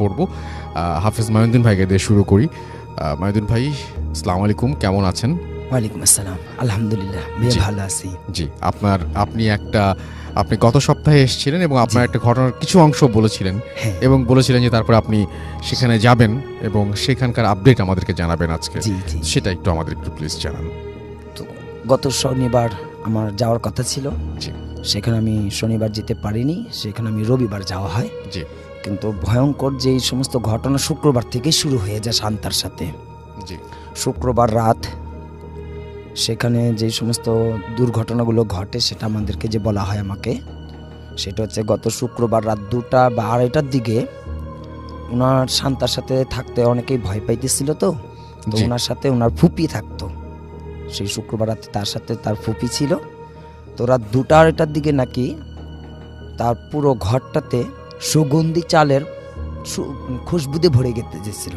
পড়ব। হাফিজ মায়ুদ্দিন ভাইকে দিয়ে শুরু করি। মায়ুদ্দিন ভাই আসসালামু আলাইকুম কেমন আছেন? ওয়ালাইকুম আসসালাম আলহামদুলিল্লাহ বেশ। ভালো আছি। জি আপনার আপনি একটা আপনি গত সপ্তাহে এসেছিলেন এবং আপনার একটা ঘটনার কিছু অংশ বলেছিলেন হ্যাঁ। এবং বলেছিলেন যে তারপরে আপনি সেখানে যাবেন এবং সেখানকার আপডেট আমাদেরকে জানাবেন আজকে। সেটা একটু আমাদের একটু প্লিজ জানান। তো গত শনিবার আমার যাওয়ার কথা ছিল। সেখানে আমি শনিবার যেতে পারিনি সেখানে আমি রবিবার যাওয়া হয়। জি। কিন্তু ভয়ঙ্কর যে এই সমস্ত ঘটনা শুক্রবার থেকে শুরু হয়ে যায় শান্তার সাথে। শুক্রবার রাত সেখানে যে সমস্ত দুর্ঘটনাগুলো ঘটে সেটা আমাদেরকে যে বলা হয় আমাকে সেটা হচ্ছে গত শুক্রবার রাত দুটা বা আড়াইটার দিকে ওনার শান্তার সাথে থাকতে অনেকেই ভয় পাইতেছিল তো তো ওনার সাথে ওনার ফুপি থাকতো। সেই শুক্রবার রাতে তার সাথে তার ফুপি ছিল। তো রাত দুটা আড়াইটার দিকে নাকি তার পুরো ঘরটাতে সুগন্ধি চালের খুশবুতে ভরে গেতে গেছিল।